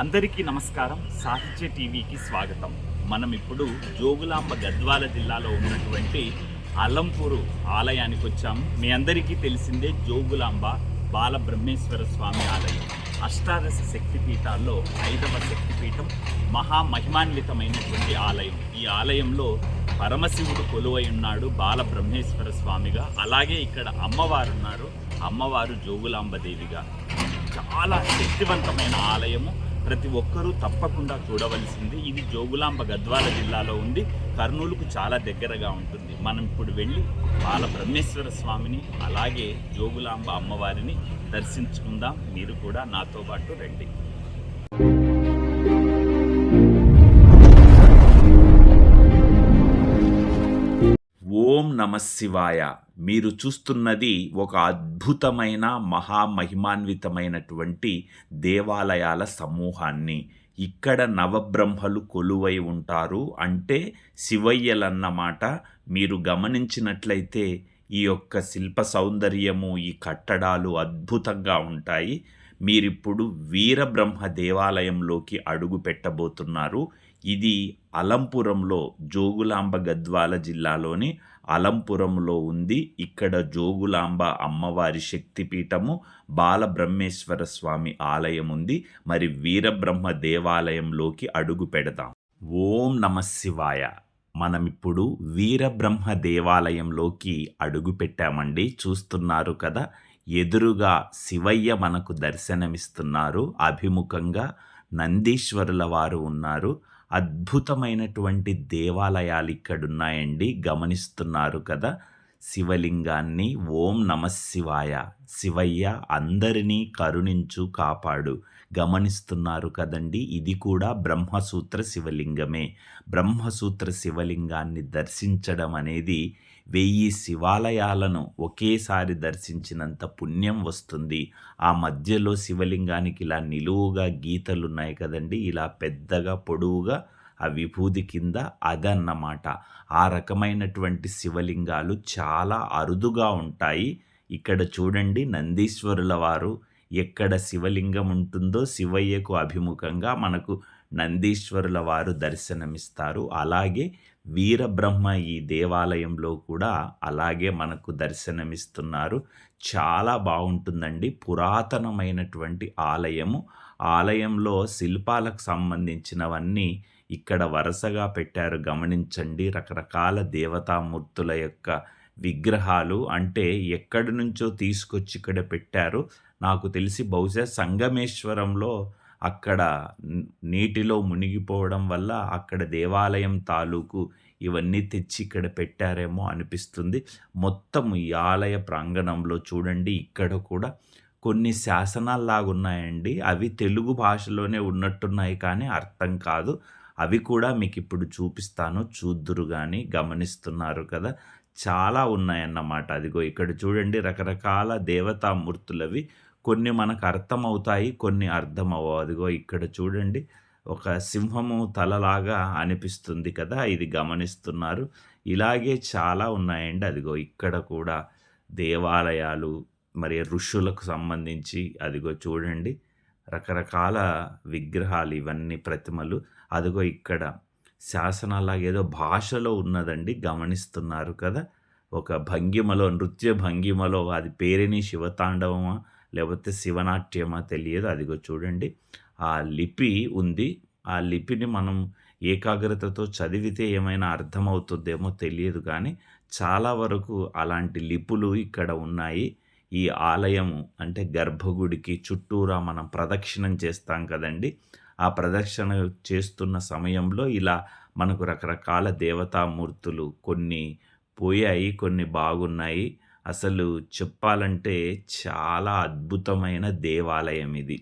అందరికీ నమస్కారం. సాహిత్య టీవీకి స్వాగతం. మనం ఇప్పుడు జోగులాంబ గద్వాల జిల్లాలో ఉన్నటువంటి అల్లంపూరు ఆలయానికి వచ్చాము. మీ అందరికీ తెలిసిందే జోగులాంబ బాలబ్రహ్మేశ్వర స్వామి ఆలయం. అష్టాదశ శక్తిపీఠాల్లో ఐదవ శక్తిపీఠం మహామహిమాన్వితమైనటువంటి ఆలయం. ఈ ఆలయంలో పరమశివుడు కొలువై ఉన్నాడు బాల బ్రహ్మేశ్వర స్వామిగా. అలాగే ఇక్కడ అమ్మవారు ఉన్నారు. అమ్మవారు జోగులాంబ దేవిగా. చాలా శక్తివంతమైన ఆలయము. ప్రతి ఒక్కరూ తప్పకుండా చూడవలసింది. ఇది జోగులాంబ గద్వాల జిల్లాలో ఉంది. కర్నూలుకు చాలా దగ్గరగా ఉంటుంది. మనం ఇప్పుడు వెళ్ళి బాల బ్రహ్మేశ్వర స్వామిని అలాగే జోగులాంబ అమ్మవారిని దర్శించుకుందాం. మీరు కూడా నాతో పాటు రండి. నమశివాయ. శివాయ మీరు చూస్తున్నది ఒక అద్భుతమైన మహామహిమాన్వితమైనటువంటి దేవాలయాల సమూహాన్ని. ఇక్కడ నవబ్రహ్మలు కొలువై ఉంటారు. అంటే శివయ్యలన్నమాట మీరు గమనించినట్లయితే ఈ యొక్క శిల్ప సౌందర్యము ఈ కట్టడాలు అద్భుతంగా ఉంటాయి. మీరిప్పుడు వీరబ్రహ్మ దేవాలయంలోకి అడుగు పెట్టబోతున్నారు. ఇది అలంపురంలో జోగులాంబ గద్వాల జిల్లాలోని అలంపురంలో ఉంది. ఇక్కడ జోగులాంబ అమ్మవారి శక్తిపీఠము బాలబ్రహ్మేశ్వర స్వామి ఆలయం ఉంది. మరి వీరబ్రహ్మ దేవాలయంలోకి అడుగు పెడదాం. ఓం నమ శివాయ. మనం ఇప్పుడు వీరబ్రహ్మ దేవాలయంలోకి అడుగు పెట్టామండి. చూస్తున్నారు కదా ఎదురుగా శివయ్య మనకు దర్శనమిస్తున్నారు. అభిముఖంగా నందీశ్వరుల వారు ఉన్నారు. అద్భుతమైనటువంటి దేవాలయాలు ఇక్కడున్నాయండి. గమనిస్తున్నారు కదా. శివలింగాన్ని ఓం నమ శివాయ. శివయ్య అందరినీ కరుణించు కాపాడు. గమనిస్తున్నారు కదండి. ఇది కూడా బ్రహ్మసూత్ర శివలింగమే. బ్రహ్మసూత్ర శివలింగాన్ని దర్శించడం అనేది వెయ్యి శివాలయాలను ఒకేసారి దర్శించినంత పుణ్యం వస్తుంది. ఆ మధ్యలో శివలింగానికి ఇలా నిలువుగా గీతలు ఉన్నాయి కదండి ఇలా పెద్దగా పొడవుగా ఆ విభూది కింద అదన్నమాట. ఆ రకమైనటువంటి శివలింగాలు చాలా అరుదుగా ఉంటాయి. ఇక్కడ చూడండి నందీశ్వరుల వారు ఎక్కడ శివలింగం ఉంటుందో శివయ్యకు అభిముఖంగా మనకు నందీశ్వరుల వారు దర్శనమిస్తారు. అలాగే వీరబ్రహ్మ ఈ దేవాలయంలో కూడా అలాగే మనకు దర్శనమిస్తున్నారు. చాలా బాగుంటుందండి. పురాతనమైనటువంటి ఆలయము. ఆలయంలో శిల్పాలకు సంబంధించినవన్నీ ఇక్కడ వరుసగా పెట్టారు. గమనించండి రకరకాల దేవతామూర్తుల యొక్క విగ్రహాలు. అంటే ఎక్కడి నుంచో తీసుకొచ్చి ఇక్కడ పెట్టారు. నాకు తెలిసి బహుశా సంగమేశ్వరంలో అక్కడ నీటిలో మునిగిపోవడం వల్ల అక్కడ దేవాలయం తాలూకు ఇవన్నీ తెచ్చి ఇక్కడ పెట్టారేమో అనిపిస్తుంది. మొత్తం ఈ ఆలయ ప్రాంగణంలో చూడండి ఇక్కడ కూడా కొన్ని శాసనాల్లాగా ఉన్నాయండి అవి తెలుగు భాషలోనే ఉన్నట్టున్నాయి కానీ అర్థం కాదు. అవి కూడా మీకు ఇప్పుడు చూపిస్తాను. చూద్దురు కానీ గమనిస్తున్నారు కదా. చాలా ఉన్నాయన్నమాట. అదిగో ఇక్కడ చూడండి రకరకాల దేవతామూర్తులవి. కొన్ని మనకు అర్థమవుతాయి కొన్ని అర్థమవు అదిగో ఇక్కడ చూడండి ఒక సింహము తలలాగా అనిపిస్తుంది కదా ఇది గమనిస్తున్నారు. ఇలాగే చాలా ఉన్నాయండి. అదిగో ఇక్కడ కూడా దేవాలయాలు మరి ఋషులకు సంబంధించి అదిగో చూడండి రకరకాల విగ్రహాలు ఇవన్నీ ప్రతిమలు. అదిగో ఇక్కడ శాసనాలాగా ఏదో భాషలో ఉన్నదండి గమనిస్తున్నారు కదా. ఒక భంగిమలో నృత్య భంగిమలో అది పేరిని శివతాండవమా లేకపోతే శివనాట్యమా తెలియదు. అదిగో చూడండి. ఆ లిపి ఉంది. ఆ లిపిని మనం ఏకాగ్రతతో చదివితే ఏమైనా అర్థమవుతుందేమో తెలియదు కానీ చాలా వరకు అలాంటి లిపులు ఇక్కడ ఉన్నాయి. ఈ ఆలయము అంటే గర్భగుడికి చుట్టూరా మనం ప్రదక్షిణం చేస్తాం కదండి. ఆ ప్రదక్షిణ చేస్తున్న సమయంలో ఇలా మనకు రకరకాల దేవతామూర్తులు కొన్ని పోయాయి కొన్ని బాగున్నాయి. అసలు చెప్పాలంటే చాలా అద్భుతమైన దేవాలయం ఇది.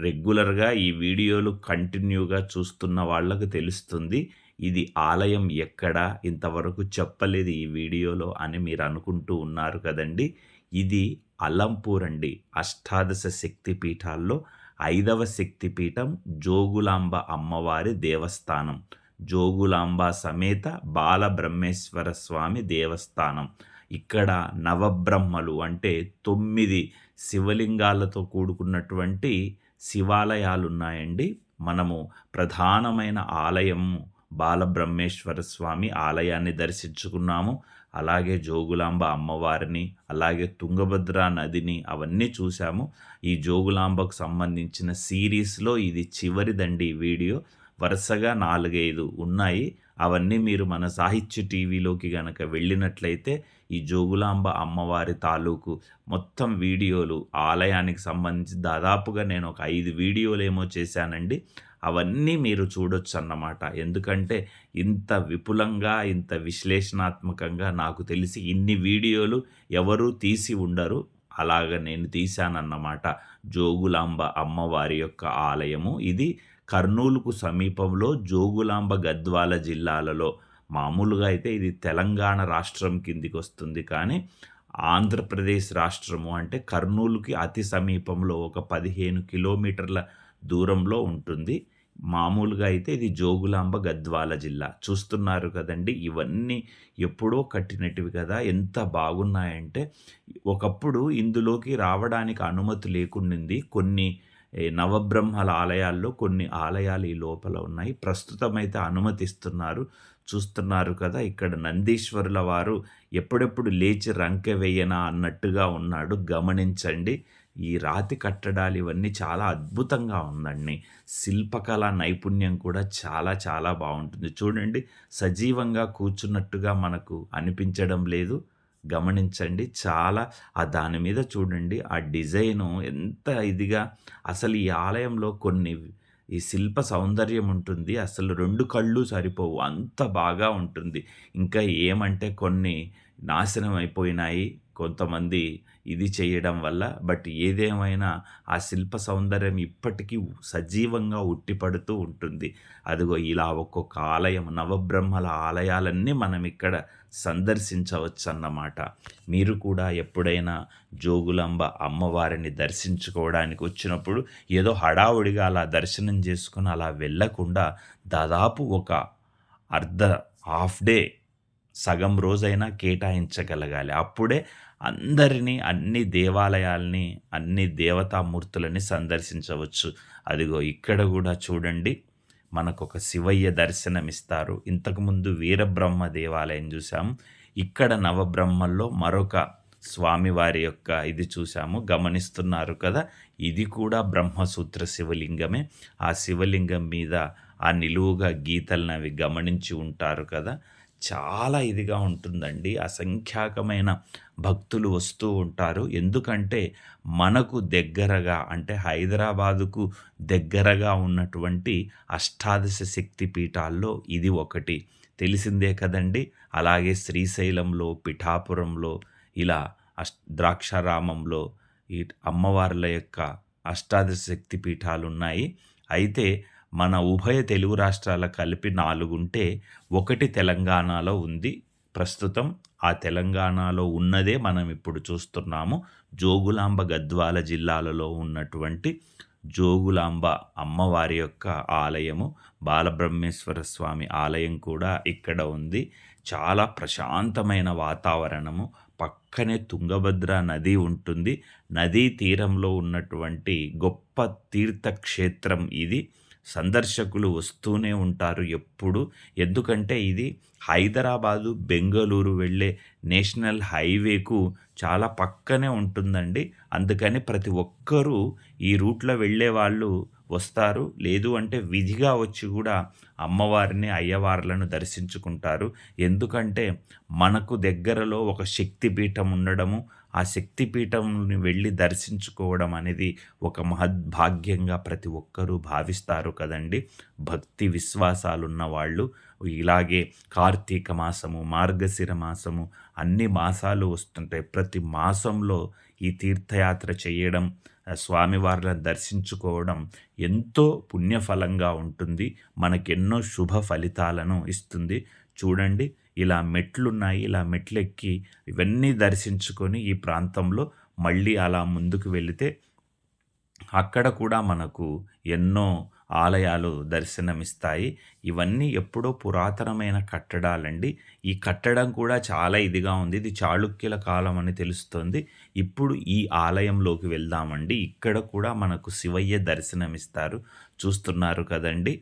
రెగ్యులర్గా ఈ వీడియోలు కంటిన్యూగా చూస్తున్న వాళ్ళకు తెలుస్తుంది ఇది ఆలయం ఎక్కడ ఇంతవరకు చెప్పలేదు ఈ వీడియోలో అని మీరు అనుకుంటూ ఉన్నారు కదండి. ఇది అలంపూర్ అండి. అష్టాదశ శక్తి పీఠాల్లో ఐదవ శక్తిపీఠం జోగులాంబ అమ్మవారి దేవస్థానం. జోగులాంబ సమేత బాలబ్రహ్మేశ్వర స్వామి దేవస్థానం. ఇక్కడ నవబ్రహ్మలు అంటే తొమ్మిది శివలింగాలతో కూడుకున్నటువంటి శివాలయాలు ఉన్నాయండి మనము ప్రధానమైన ఆలయం బాలబ్రహ్మేశ్వర స్వామి ఆలయాన్ని దర్శించుకున్నాము. అలాగే జోగులాంబ అమ్మవారిని అలాగే తుంగభద్ర నదిని అవన్నీ చూసాము ఈ జోగులాంబకు సంబంధించిన సిరీస్లో ఇది చివరిదండి ఈ వీడియో. వరుసగా నాలుగైదు ఉన్నాయి. అవన్నీ మీరు మన సాహిత్య టీవీలోకి గనక వెళ్ళినట్లయితే ఈ జోగులాంబ అమ్మవారి తాలూకు మొత్తం వీడియోలు ఆలయానికి సంబంధించి దాదాపుగా నేను ఒక ఐదు వీడియోలు ఏమో చేశానండి. అవన్నీ మీరు చూడొచ్చు అన్నమాట ఎందుకంటే ఇంత విపులంగా ఇంత విశ్లేషణాత్మకంగా నాకు తెలిసి ఇన్ని వీడియోలు ఎవరూ తీసి ఉండరు. అలాగ నేను తీశానన్నమాట. జోగులాంబ అమ్మవారి యొక్క ఆలయము. ఇది కర్నూలుకు సమీపంలో జోగులాంబ గద్వాల జిల్లాలలో మామూలుగా అయితే ఇది తెలంగాణ రాష్ట్రం కిందికి వస్తుంది కానీ ఆంధ్రప్రదేశ్ రాష్ట్రము అంటే కర్నూలుకి అతి సమీపంలో ఒక పదిహేను కిలోమీటర్ల దూరంలో ఉంటుంది. మామూలుగా అయితే ఇది జోగులాంబ గద్వాల జిల్లా. చూస్తున్నారు కదండి ఇవన్నీ ఎప్పుడో కట్టినటివి కదా. ఎంత బాగున్నాయంటే ఒకప్పుడు ఇందులోకి రావడానికి అనుమతి లేకుండింది. కొన్ని నవబ్రహ్మల ఆలయాల్లో కొన్ని ఆలయాలు ఈ లోపల ఉన్నాయి. ప్రస్తుతం అయితే అనుమతిస్తున్నారు. చూస్తున్నారు కదా ఇక్కడ నందీశ్వరుల వారు ఎప్పుడెప్పుడు లేచి రంకె వేయనా అన్నట్టుగా ఉన్నాడు. గమనించండి ఈ రాతి కట్టడాలు ఇవన్నీ చాలా అద్భుతంగా ఉందండి. శిల్పకళ నైపుణ్యం కూడా చాలా చాలా బాగుంటుంది. చూడండి సజీవంగా కూర్చున్నట్టుగా మనకు అనిపించడం లేదు. గమనించండి చాలా ఆ దాని మీద చూడండి ఆ డిజైను ఎంత ఇదిగా అసలు ఈ ఆలయంలో కొన్ని ఈ శిల్ప సౌందర్యం ఉంటుంది. అసలు రెండు కళ్ళు సరిపోవు. అంత బాగా ఉంటుంది. ఇంకా ఏమంటే కొన్ని నాశనం అయిపోయినాయి. కొంతమంది ఇది చేయడం వల్ల బట్ ఏదేమైనా ఆ శిల్ప సౌందర్యం ఇప్పటికీ సజీవంగా ఉట్టిపడుతూ ఉంటుంది. అదిగో ఇలా ఒక్కొక్క ఆలయం నవబ్రహ్మల ఆలయాలన్నీ మనం ఇక్కడ సందర్శించవచ్చు అన్నమాట మీరు కూడా ఎప్పుడైనా జోగులాంబ అమ్మవారిని దర్శించుకోవడానికి వచ్చినప్పుడు ఏదో హడావుడిగా అలా దర్శనం చేసుకుని అలా వెళ్ళకుండా దాదాపు ఒక అర్ధ హాఫ్ డే సగం రోజైనా కేటాయించగలగాలి. అప్పుడే అందరినీ అన్ని దేవాలయాల్ని అన్ని దేవతామూర్తులని సందర్శించవచ్చు. అదిగో ఇక్కడ కూడా చూడండి మనకు ఒక శివయ్య దర్శనమిస్తారు. ఇంతకుముందు వీరబ్రహ్మ దేవాలయం చూసాం ఇక్కడ నవబ్రహ్మల్లో మరొక స్వామివారి యొక్క ఇది చూసాము గమనిస్తున్నారు కదా ఇది కూడా బ్రహ్మసూత్ర శివలింగమే. ఆ శివలింగం మీద ఆ నిలువుగా గీతలను అవి గమనించి ఉంటారు కదా. చాలా ఇదిగా ఉంటుందండి. అసంఖ్యాకమైన భక్తులు వస్తూ ఉంటారు. ఎందుకంటే మనకు దగ్గరగా అంటే హైదరాబాదుకు దగ్గరగా ఉన్నటువంటి అష్టాదశ శక్తి పీఠాల్లో ఇది ఒకటి. తెలిసిందే కదండి. అలాగే శ్రీశైలంలో పిఠాపురంలో ఇలా అష్ ద్రాక్షారామంలో ఈ అమ్మవార్ల యొక్క అష్టాదశ శక్తి పీఠాలు ఉన్నాయి అయితే మన ఉభయ తెలుగు రాష్ట్రాల కలిపి నాలుగుంటే ఒకటి తెలంగాణలో ఉంది. ప్రస్తుతం ఆ తెలంగాణలో ఉన్నదే మనం ఇప్పుడు చూస్తున్నాము. జోగులాంబ గద్వాల జిల్లాలలో ఉన్నటువంటి జోగులాంబ అమ్మవారి యొక్క ఆలయము బాలబ్రహ్మేశ్వర స్వామి ఆలయం కూడా ఇక్కడ ఉంది. చాలా ప్రశాంతమైన వాతావరణము. పక్కనే తుంగభద్ర నది ఉంటుంది. నదీ తీరంలో ఉన్నటువంటి గొప్ప తీర్థక్షేత్రం ఇది. సందర్శకులు వస్తూనే ఉంటారు ఎప్పుడు. ఎందుకంటే ఇది హైదరాబాదు బెంగళూరు వెళ్ళే నేషనల్ హైవేకు చాలా పక్కనే ఉంటుందండి. అందుకని ప్రతి ఒక్కరూ ఈ రూట్లో వెళ్ళే వాళ్ళు వస్తారు. లేదు అంటే విధిగా వచ్చి కూడా అమ్మవారిని అయ్యవార్లను దర్శించుకుంటారు. ఎందుకంటే మనకు దగ్గరలో ఒక శక్తిపీఠం ఉండడము ఆ శక్తిపీఠంని వెళ్ళి దర్శించుకోవడం అనేది ఒక మహద్భాగ్యంగా ప్రతి ఒక్కరూ భావిస్తారు కదండి. భక్తి విశ్వాసాలున్న వాళ్ళు ఇలాగే కార్తీక మాసము మార్గశిర మాసము అన్ని మాసాలు వస్తుంటాయి. ప్రతి మాసంలో ఈ తీర్థయాత్ర చేయడం స్వామివారిని దర్శించుకోవడం ఎంతో పుణ్యఫలంగా ఉంటుంది. మనకెన్నో శుభ ఫలితాలను ఇస్తుంది. చూడండి ఇలా మెట్లున్నాయి ఇలా మెట్లెక్కి ఇవన్నీ దర్శించుకొని ఈ ప్రాంతంలో మళ్ళీ అలా ముందుకు వెళితే అక్కడ కూడా మనకు ఎన్నో ఆలయాలు దర్శనమిస్తాయి. ఇవన్నీ ఎప్పుడో పురాతనమైన కట్టడాలండి. ఈ కట్టడం కూడా చాలా ఇదిగా ఉంది. ఇది చాళుక్యుల కాలం అని తెలుస్తుంది. ఇప్పుడు ఈ ఆలయంలోకి వెళ్దామండి. ఇక్కడ కూడా మనకు శివయ్య దర్శనమిస్తారు. చూస్తున్నారు కదండి?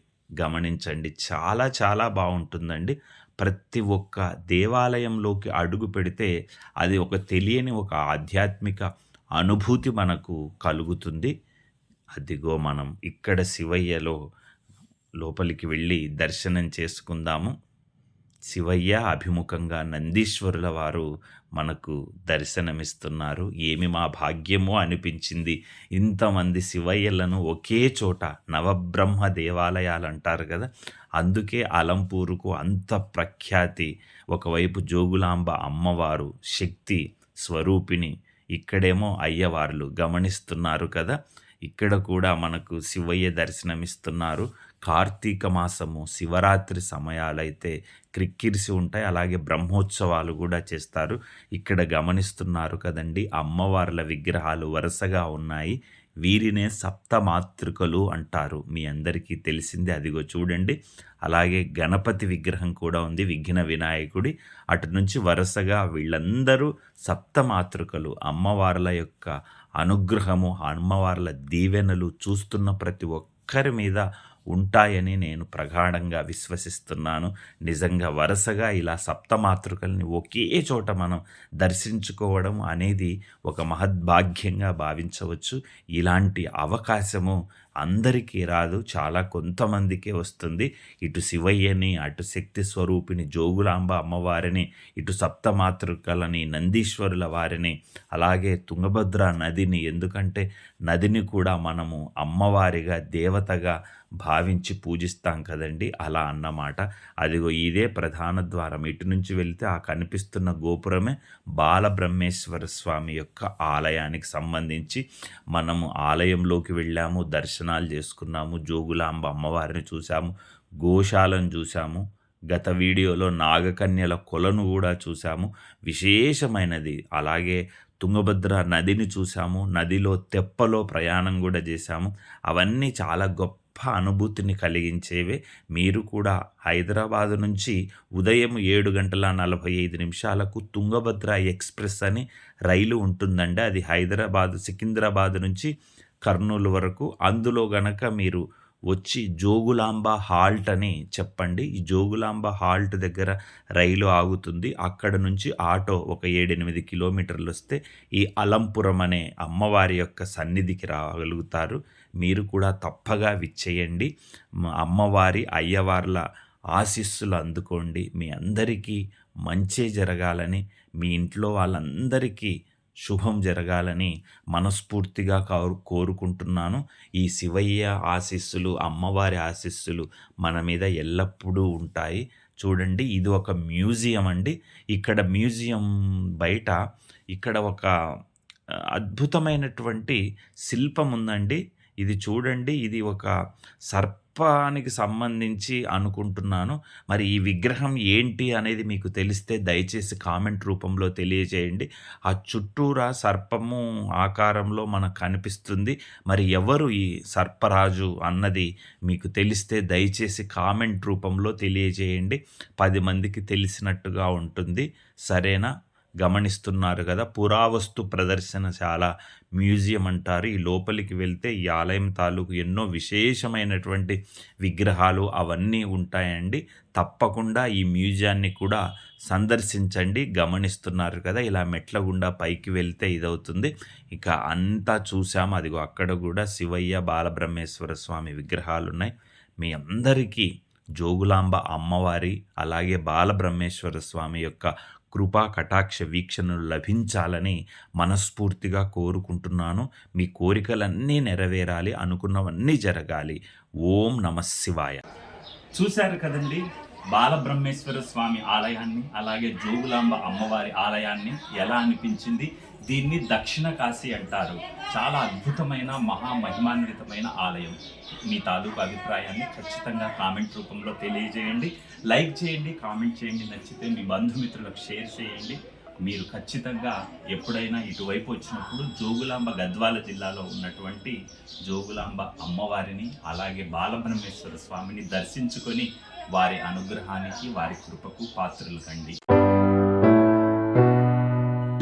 గమనించండి. చాలా చాలా బాగుంటుందండి. ప్రతి ఒక్క దేవాలయంలోకి అడుగు పెడితే అది ఒక తెలియని ఒక ఆధ్యాత్మిక అనుభూతి మనకు కలుగుతుంది. అదిగో మనం ఇక్కడ శివయ్యలో లోపలికి వెళ్ళి దర్శనం చేసుకుందాము. శివయ్య అభిముఖంగా నందీశ్వరుల వారు మనకు దర్శనమిస్తున్నారు. ఏమి మా భాగ్యమో అనిపించింది. ఇంతమంది శివయ్యలను ఒకే చోట నవబ్రహ్మ దేవాలయాలు అంటారు కదా. అందుకే అలంపూరుకు అంత ప్రఖ్యాతి. ఒకవైపు జోగులాంబ అమ్మవారు శక్తి స్వరూపిణి. ఇక్కడేమో అయ్యవార్లు గమనిస్తున్నారు కదా. ఇక్కడ కూడా మనకు శివయ్య దర్శనమిస్తున్నారు. కార్తీక మాసము శివరాత్రి సమయాలైతే క్రిక్కిరిసి ఉంటాయి. అలాగే బ్రహ్మోత్సవాలు కూడా చేస్తారు. ఇక్కడ గమనిస్తున్నారు కదండి అమ్మవార్ల విగ్రహాలు వరుసగా ఉన్నాయి. వీరినే సప్తమాతృకలు అంటారు. మీ అందరికీ తెలిసింది అదిగో చూడండి. అలాగే గణపతి విగ్రహం కూడా ఉంది విఘ్న వినాయకుడి. అటు నుంచి వరుసగా వీళ్ళందరూ సప్తమాతృకలు. అమ్మవార్ల యొక్క అనుగ్రహము అమ్మవార్ల దీవెనలు చూస్తున్న ప్రతి ఒక్కరి మీద ఉంటాయని నేను ప్రగాఢంగా విశ్వసిస్తున్నాను. నిజంగా వరుసగా ఇలా సప్తమాతృకల్ని ఒకే చోట మనం దర్శించుకోవడం అనేది ఒక మహద్భాగ్యంగా భావించవచ్చు. ఇలాంటి అవకాశము అందరికీ రాదు చాలా కొంతమందికే వస్తుంది. ఇటు శివయ్యని అటు శక్తి స్వరూపిణి జోగులాంబ అమ్మవారిని ఇటు సప్తమాతృకలని నందీశ్వరుల వారిని అలాగే తుంగభద్ర నదిని ఎందుకంటే నదిని కూడా మనము అమ్మవారిగా దేవతగా భావించి పూజిస్తాం కదండి. అలా అన్నమాట. అదిగో ఇదే ప్రధాన ద్వారం. ఇటు నుంచి వెళ్తే ఆ కనిపిస్తున్న గోపురమే బాలబ్రహ్మేశ్వర స్వామి యొక్క ఆలయానికి సంబంధించి మనము ఆలయంలోకి వెళ్ళాము దర్శనాలు చేసుకున్నాము జోగులాంబ అమ్మవారిని చూసాము గోశాలను చూసాము గత వీడియోలో నాగకన్యల కొలను కూడా చూసాము విశేషమైనది అలాగే తుంగభద్ర నదిని చూసాము నదిలో తెప్పలో ప్రయాణం కూడా చేశాము. అవన్నీ చాలా గొప్ప అనుభూతిని కలిగించేవే. మీరు కూడా హైదరాబాదు నుంచి ఉదయం ఏడు గంటల నలభై ఐదు నిమిషాలకు తుంగభద్ర ఎక్స్ప్రెస్ అని రైలు ఉంటుందండి. అది హైదరాబాద్ సికింద్రాబాద్ నుంచి కర్నూలు వరకు. అందులో గనక మీరు వచ్చి జోగులాంబ హాల్ట్ అని చెప్పండి. ఈ జోగులాంబ హాల్ట్ దగ్గర రైలు ఆగుతుంది. అక్కడ నుంచి ఆటో ఒక ఏడెనిమిది కిలోమీటర్లు వస్తే ఈ అలంపురం అనే అమ్మవారి యొక్క సన్నిధికి రాగలుగుతారు. మీరు కూడా తప్పగా విచ్చేయండి. అమ్మవారి అయ్యవార్ల ఆశీస్సులు అందుకోండి. మీ అందరికీ మంచే జరగాలని మీ ఇంట్లో వాళ్ళందరికీ శుభం జరగాలని మనస్ఫూర్తిగా కోరు కోరుకుంటున్నాను. ఈ శివయ్య ఆశీస్సులు అమ్మవారి ఆశీస్సులు మన మీద ఎల్లప్పుడూ ఉంటాయి. చూడండి ఇది ఒక మ్యూజియం అండి. ఇక్కడ మ్యూజియం బయట ఇక్కడ ఒక అద్భుతమైనటువంటి శిల్పం ఉందండి. ఇది చూడండి ఇది ఒక సర్పానికి సంబంధించి అనుకుంటున్నాను. మరి ఈ విగ్రహం ఏంటి అనేది మీకు తెలిస్తే దయచేసి కామెంట్ రూపంలో తెలియజేయండి. ఆ చుట్టూరా సర్పము ఆకారంలో మనకు కనిపిస్తుంది. మరి ఎవరు ఈ సర్పరాజు అన్నది మీకు తెలిస్తే దయచేసి కామెంట్ రూపంలో తెలియజేయండి. పది మందికి తెలిసినట్టుగా ఉంటుంది. సరేనా? గమనిస్తున్నారు కదా. పురావస్తు ప్రదర్శనశాల మ్యూజియం అంటారు. ఈ లోపలికి వెళ్తే ఈ ఆలయం తాలూకు ఎన్నో విశేషమైనటువంటి విగ్రహాలు అవన్నీ ఉంటాయండి. తప్పకుండా ఈ మ్యూజియాన్ని కూడా సందర్శించండి. గమనిస్తున్నారు కదా. ఇలా మెట్ల గుండా పైకి వెళ్తే ఇదవుతుంది. ఇక అంతా చూసాము అదిగో అక్కడ కూడా శివయ్య బాలబ్రహ్మేశ్వర స్వామి విగ్రహాలు ఉన్నాయి మీ అందరికీ జోగులాంబ అమ్మవారి అలాగే బాలబ్రహ్మేశ్వర స్వామి యొక్క కృపా కటాక్ష వీక్షణలు లభించాలని మనస్ఫూర్తిగా కోరుకుంటున్నాను. మీ కోరికలన్నీ నెరవేరాలి అనుకున్నవన్నీ జరగాలి. ఓం నమ శివాయ. చూశారు కదండి బాలబ్రహ్మేశ్వర స్వామి ఆలయాన్ని అలాగే జోగులాంబ అమ్మవారి ఆలయాన్ని ఎలా అనిపించింది? దీన్ని దక్షిణ కాశీ అంటారు. చాలా అద్భుతమైన మహామహిమాన్వితమైన ఆలయం. మీ తాలూకు అభిప్రాయాన్ని ఖచ్చితంగా కామెంట్ రూపంలో తెలియజేయండి. లైక్ చేయండి కామెంట్ చేయండి నచ్చితే మీ బంధుమిత్రులకు షేర్ చేయండి. మీరు ఖచ్చితంగా ఎప్పుడైనా ఇటువైపు వచ్చినప్పుడు జోగులాంబ గద్వాల జిల్లాలో ఉన్నటువంటి జోగులాంబ అమ్మవారిని అలాగే బాలబ్రహ్మేశ్వర స్వామిని దర్శించుకొని వారి అనుగ్రహానికి వారి కృపకు పాత్రలు కండి.